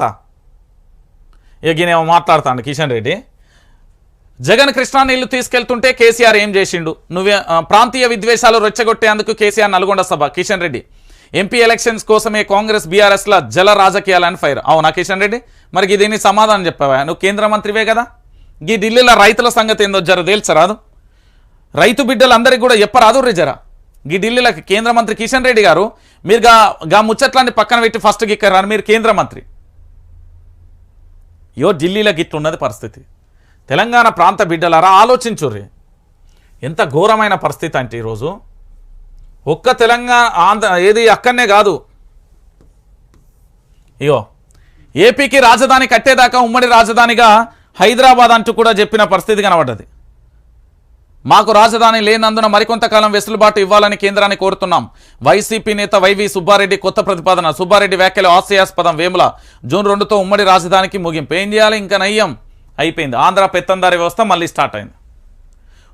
కథ. ఇక ఈయనేమో మాట్లాడుతాను కిషన్ రెడ్డి. జగన్ కృష్ణా నీళ్ళు తీసుకెళ్తుంటే కేసీఆర్ ఏం చేసిండు? నువ్వే ప్రాంతీయ విద్వేషాలు రెచ్చగొట్టేందుకు కేసీఆర్ నల్గొండ సభ. కిషన్ రెడ్డి ఎంపీ ఎలక్షన్స్ కోసమే కాంగ్రెస్ బీఆర్ఎస్ల జల రాజకీయాలని ఫైర్. అవునా కిషన్ రెడ్డి? మరి దీన్ని సమాధానం చెప్పావా? నువ్వు కేంద్ర మంత్రివే కదా? ఈ ఢిల్లీలో రైతుల సంగతి ఏందో జర తేల్చరాదు. రైతు బిడ్డలందరికీ కూడా ఎప్పరాదు రే జర. ఈ ఢిల్లీలో కేంద్ర మంత్రి కిషన్ రెడ్డి గారు మీరు గా గా ముచ్చట్లాన్ని పక్కన పెట్టి ఫస్ట్ గిక్కరారు మీరు కేంద్ర మంత్రి. యో ఢిల్లీలో గిట్లున్నది పరిస్థితి. తెలంగాణ ప్రాంత బిడ్డలారా ఆలోచించుర్రి. ఎంత ఘోరమైన పరిస్థితి అంటే ఈరోజు. ఒక్క తెలంగాణ ఆంధ్ర ఏది అక్కడనే కాదు. ఇగో ఏపీకి రాజధాని కట్టేదాకా ఉమ్మడి రాజధానిగా హైదరాబాద్ అంటూ కూడా చెప్పిన పరిస్థితి కనబడ్డది. మాకు రాజధాని లేనందున మరికొంతకాలం వెసులుబాటు ఇవ్వాలని కేంద్రాన్ని కోరుతున్నాం. వైసీపీ నేత వైవి సుబ్బారెడ్డి కొత్త ప్రతిపాదన. సుబ్బారెడ్డి వ్యాఖ్యలు ఆశయాస్పదం. వేముల జూన్ రెండుతో ఉమ్మడి రాజధానికి ముగింపు. ఏం చేయాలి? ఇంకా నయ్యం అయిపోయింది. ఆంధ్ర పెత్తందారి వ్యవస్థ మళ్ళీ స్టార్ట్ అయింది.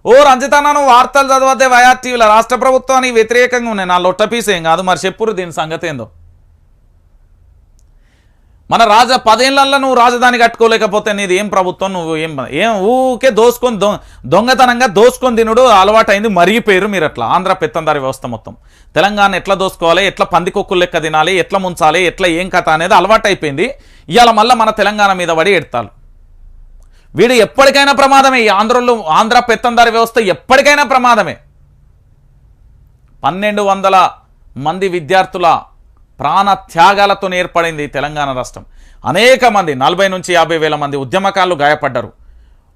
ఓ రంజితానా వార్తలు చదవద్దే వైఆర్ టీవీలో. రాష్ట్ర ప్రభుత్వానికి వ్యతిరేకంగా ఉన్నాయి. నా లొట్టపీసేం ఏం కాదు. మరి చెప్పురు దీని సంగతి ఏందో? మన రాజ పదేళ్ళలో నువ్వు రాజధాని కట్టుకోలేకపోతే నీది ఏం ప్రభుత్వం? నువ్వు ఏం ఏం ఊకే దోసుకొని దొ దొంగతనంగా దోసుకొని తినుడు అలవాటైంది మరిగిపోయారు మీరు అట్లా ఆంధ్ర పెత్తందారి వ్యవస్థ మొత్తం. తెలంగాణ ఎట్లా దోసుకోవాలి? ఎట్లా పందికొక్కులు లెక్క తినాలి? ఎట్లా ముంచాలి? ఎట్లా ఏం కథ అనేది అలవాటు అయిపోయింది ఇవాళ మళ్ళీ మన తెలంగాణ మీద పడి ఎడతారు వీడు ఎప్పటికైనా ప్రమాదమే. ఈ ఆంధ్రలో ఆంధ్ర పెత్తందారి వ్యవస్థ ఎప్పటికైనా ప్రమాదమే. పన్నెండు వందల మంది విద్యార్థుల ప్రాణ త్యాగాలతో ఏర్పడింది తెలంగాణ రాష్ట్రం. అనేక మంది నలభై నుంచి యాభై వేల మంది ఉద్యమకారులు గాయపడ్డారు.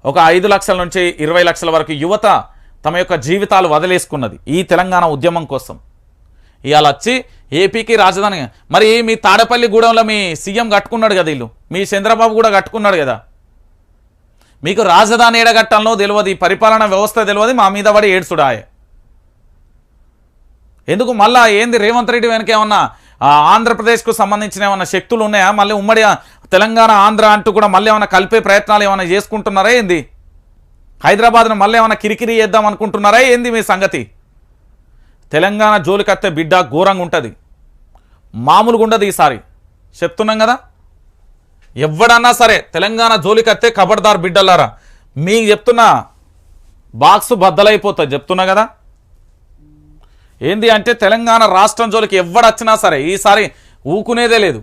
ఒక ఐదు లక్షల నుంచి ఇరవై లక్షల వరకు యువత తమ యొక్క జీవితాలు వదిలేసుకున్నది ఈ తెలంగాణ ఉద్యమం కోసం. ఇవాళ వచ్చి ఏపీకి రాజధాని మరి మీ తాడపల్లి గూడెంలో మీ సీఎం కట్టుకున్నాడు కదా వీళ్ళు? మీ చంద్రబాబు కూడా కట్టుకున్నాడు కదా? మీకు రాజధాని ఏడగట్టంలో తెలియదు ఈ పరిపాలన వ్యవస్థ తెలియదు మా మీద పడి ఏడ్చుడాయే. ఎందుకు మళ్ళా ఏంది రేవంత్ రెడ్డి వెనక ఏమన్నా ఆంధ్రప్రదేశ్కు సంబంధించిన ఏమైనా శక్తులు ఉన్నాయా? మళ్ళీ ఉమ్మడి తెలంగాణ ఆంధ్ర అంటూ కూడా మళ్ళీ ఏమైనా కలిపే ప్రయత్నాలు ఏమైనా చేసుకుంటున్నారా ఏంది? హైదరాబాద్ను మళ్ళీ ఏమైనా కిరికిరి చేద్దాం అనుకుంటున్నారా ఏంది మీ సంగతి? తెలంగాణ జోలికత్తే బిడ్డ ఘోరంగా ఉంటుంది. మామూలుగా ఉండదు ఈసారి. చెప్తున్నాం కదా? ఎవడన్నా సరే తెలంగాణ జోలికత్తే కబడ్దార్ బిడ్డలారా. మీకు చెప్తున్నా బాక్స్ బద్దలైపోతుంది చెప్తున్నా కదా? ఏంది అంటే తెలంగాణ రాష్ట్రం జోలికి ఎవడొచ్చినా సరే ఈసారి ఊకునేదే లేదు.